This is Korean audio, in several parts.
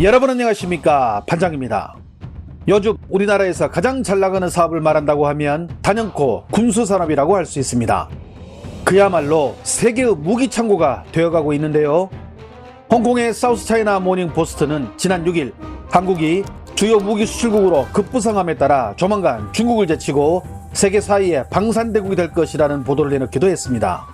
여러분 안녕하십니까 판장입니다. 요즘 우리나라에서 가장 잘 나가는 사업을 말한다고 하면 단연코 군수산업이라고 할 수 있습니다. 그야말로 세계의 무기 창고가 되어가고 있는데요. 홍콩의 사우스 차이나 모닝 포스트는 지난 6일 한국이 주요 무기 수출국으로 급부상함에 따라 조만간 중국을 제치고 세계 사이에 방산대국이 될 것이라는 보도를 내놓기도 했습니다.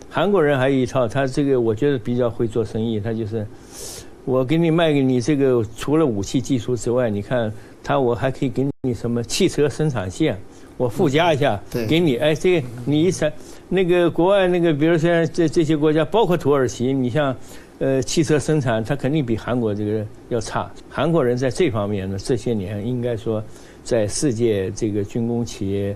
韩国人还有一套，他这个我觉得比较会做生意，他就是我给你卖给你这个除了武器技术之外，你看他我还可以给你什么汽车生产线。我附加一下，对给你，哎，这个你一产，那个国外那个，比如像这这些国家，包括土耳其，你像，呃，汽车生产，它肯定比韩国这个要差。韩国人在这方面呢，这些年应该说，在世界这个军工企业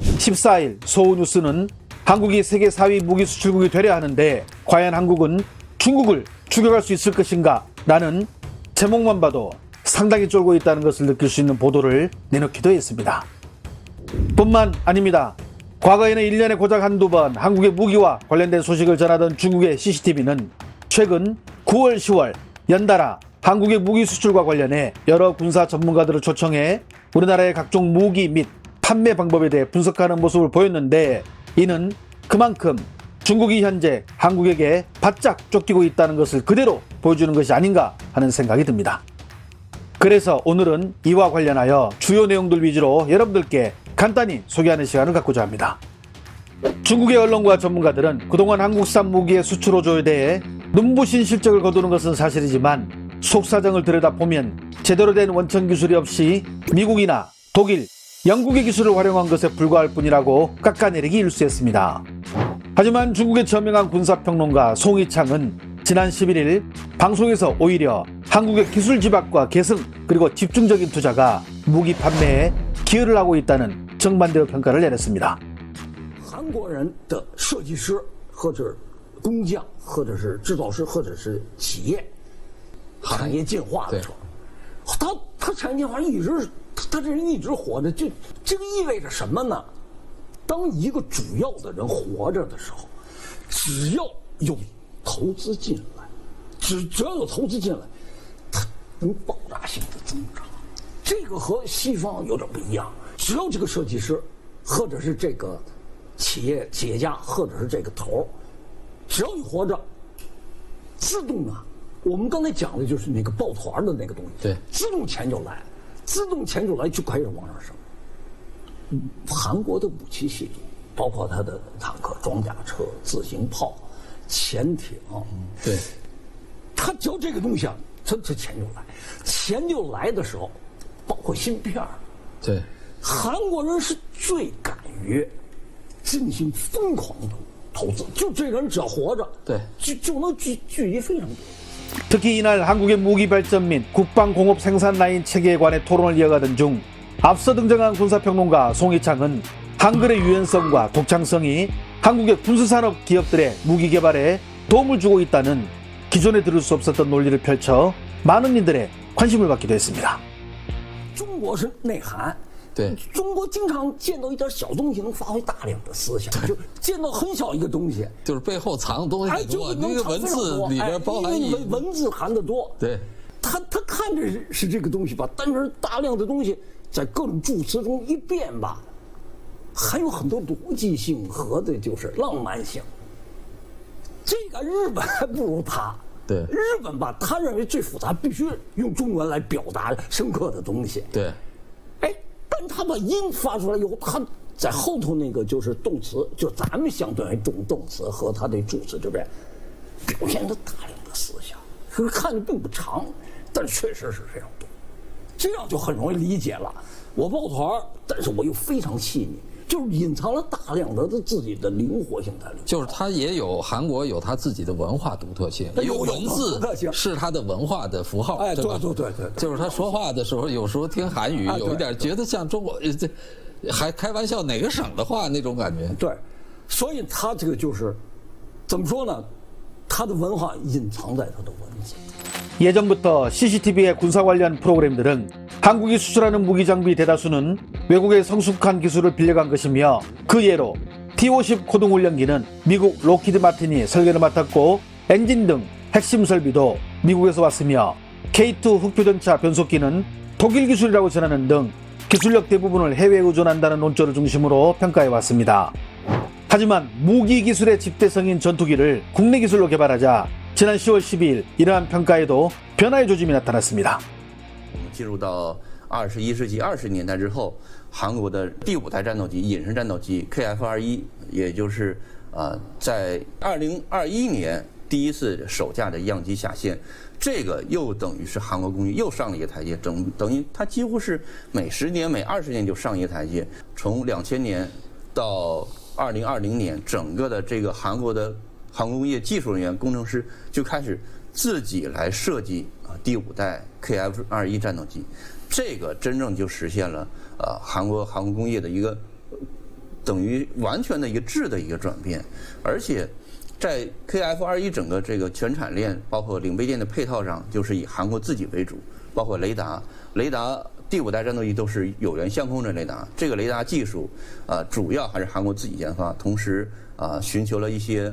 14일 소우 뉴스는 한국이 세계 4위 무기 수출국이 되려 하는데 과연 한국은 중국을 추격할 수 있을 것인가? 라는 제목만 봐도 상당히 쫄고 있다는 것을 느낄 수 있는 보도를 내놓기도 했습니다. 뿐만 아닙니다. 과거에는 1년에 고작 한두 번 한국의 무기와 관련된 소식을 전하던 중국의 CCTV는 최근 9월, 10월 연달아 한국의 무기 수출과 관련해 여러 군사 전문가들을 초청해 우리나라의 각종 무기 및 판매 방법에 대해 분석하는 모습을 보였는데 이는 그만큼 중국이 현재 한국에게 바짝 쫓기고 있다는 것을 그대로 보여주는 것이 아닌가 하는 생각이 듭니다. 그래서 오늘은 이와 관련하여 주요 내용들 위주로 여러분들께 간단히 소개하는 시간을 갖고자 합니다. 중국의 언론과 전문가들은 그동안 한국산 무기의 수출 호조에 대해 눈부신 실적을 거두는 것은 사실이지만 속사정을 들여다보면 제대로 된 원천 기술이 없이 미국이나 독일, 영국의 기술을 활용한 것에 불과할 뿐이라고 깎아내리기 일쑤했습니다. 하지만 중국의 저명한 군사평론가 송이창은 지난 11일 방송에서 오히려 한국의 기술 집약과 계승 그리고 집중적인 투자가 무기 판매에 기여를 하고 있다는 정반대의 평가를 내렸습니다. 韩国人的设计师，或者工匠，或者是制造师，或者是企业，产业进化的时候，他他产业进化一直 他他这人一直活着，就这个意味着什么呢？当一个主要的人活着的时候，只要有投资进来，只只要有投资进来，它能爆炸性的增长。这个和西方有点不一样，只要这个设计师，或者是这个企业企业家，或者是这个头儿，只要你活着，自动啊，我们刚才讲的就是那个抱团的那个东西，对自动钱就来，自动钱就来，就开始往上升。嗯韩国的武器系统，包括它的坦克、装甲车、自行炮、潜艇，对，它只要这个东西啊，它它钱就来，钱就来的时候，包括芯片儿，对，韩国人是最敢于进行疯狂的投资，就这个人只要活着，对就就能聚聚集非常多。 특히 이날 한국의 무기 발전 및 국방공업 생산 라인 체계에 관해 토론을 이어가던 중 앞서 등장한 군사평론가 송희창은 한글의 유연성과 독창성이 한국의 군수산업 기업들의 무기 개발에 도움을 주고 있다는 기존에 들을 수 없었던 논리를 펼쳐 많은 이들의 관심을 받기도 했습니다. 중국은 내한 对。中国经常见到一点小东西能发挥大量的思想，就见到很小一个东西，就是背后藏的东西哎，就能那个文字里边包含意义。哎因为文。字含的多，对，他他看着是是这个东西吧，但是大量的东西在各种助词中一变吧，还有很多逻辑性和的就是浪漫性。这个日本还不如他，对。日本吧，他认为最复杂必须用中文来表达深刻的东西。对，哎，他把音发出来以后，他在后头那个就是动词，就咱们相对于动动词和他的助词这边，表现了大量的思想。可是看的并不长，但确实是非常多，这样就很容易理解了。我抱团，但是我又非常细腻，就是隐藏了大量的自己的灵活性在里面。就是它也有韩国有它自己的文化独特性，有因为有文字独特性是它的文化的符号，哎对吧？对对对对对就是他说话的时候，有时候听韩语啊对有一点觉得像中国，呃这还开玩笑哪个省的话那种感觉。对，所以他这个就是怎么说呢？他的文化隐藏在他的文字。 예전부터 CCTV의 군사 관련 프로그램들은 한국이 수출하는 무기 장비 대다수는 외국의 성숙한 기술을 빌려간 것이며 그 예로 T-50 고등 훈련기는 미국 로키드 마틴이 설계를 맡았고 엔진 등 핵심 설비도 미국에서 왔으며 K2 흑표전차 변속기는 독일 기술이라고 전하는 등 기술력 대부분을 해외에 의존한다는 논조를 중심으로 평가해 왔습니다. 하지만 무기 기술의 집대성인 전투기를 국내 기술로 개발하자 지난 10월 12일 이러한 평가에도 변화의 조짐이 나타났습니다. 进入到二十一世纪二十年代之后，韩国的第五代战斗机隐身战斗机 KF 二一，也就是呃在二零二一年第一次首架的样机下线，这个又等于是韩国工业又上了一个台阶，整等于它几乎是每十年每二十年就上一个台阶，从两千年到二零二零年，整个的这个韩国的航空工业技术人员、工程师就开始自己来设计啊第五代 KF 二一战斗机，这个真正就实现了呃韩国航空工业的一个等于完全的一个质的一个转变，而且在 KF 二一整个这个全产链，包括领备件的配套上，就是以韩国自己为主，包括雷达，雷达第五代战斗机都是有源相控阵雷达，这个雷达技术呃主要还是韩国自己研发，同时啊、寻求了一些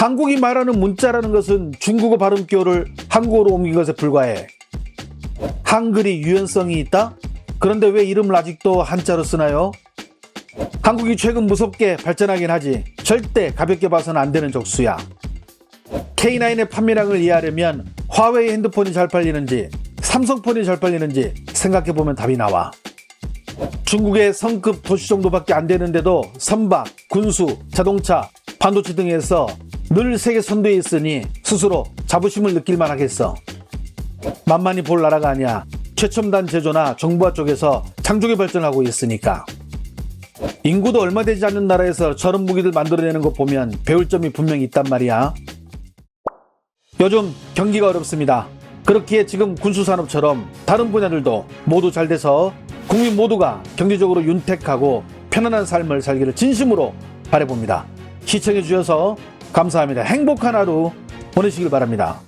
한국이 말하는 문자라는 것은 중국어 발음 기호를 한국어로 옮긴 것에 불과해. 한글이 유연성이 있다? 그런데 왜 이름을 아직도 한자로 쓰나요? 한국이 최근 무섭게 발전하긴 하지 절대 가볍게 봐서는 안 되는 족수야. K9의 판매량을 이해하려면 화웨이 핸드폰이 잘 팔리는지 삼성폰이 잘 팔리는지 생각해보면 답이 나와. 중국의 성급 도시 정도밖에 안 되는데도 선박, 군수, 자동차, 반도체 등에서 늘 세계 선두에 있으니 스스로 자부심을 느낄 만 하겠어. 만만히 볼 나라가 아니야. 최첨단 제조나 정부화 쪽에서 창조기 발전하고 있으니까. 인구도 얼마 되지 않는 나라에서 저런 무기들 만들어내는 거 보면 배울 점이 분명히 있단 말이야. 요즘 경기가 어렵습니다. 그렇기에 지금 군수산업처럼 다른 분야들도 모두 잘 돼서 국민 모두가 경제적으로 윤택하고 편안한 삶을 살기를 진심으로 바라봅니다. 시청해 주셔서 감사합니다. 행복한 하루 보내시길 바랍니다.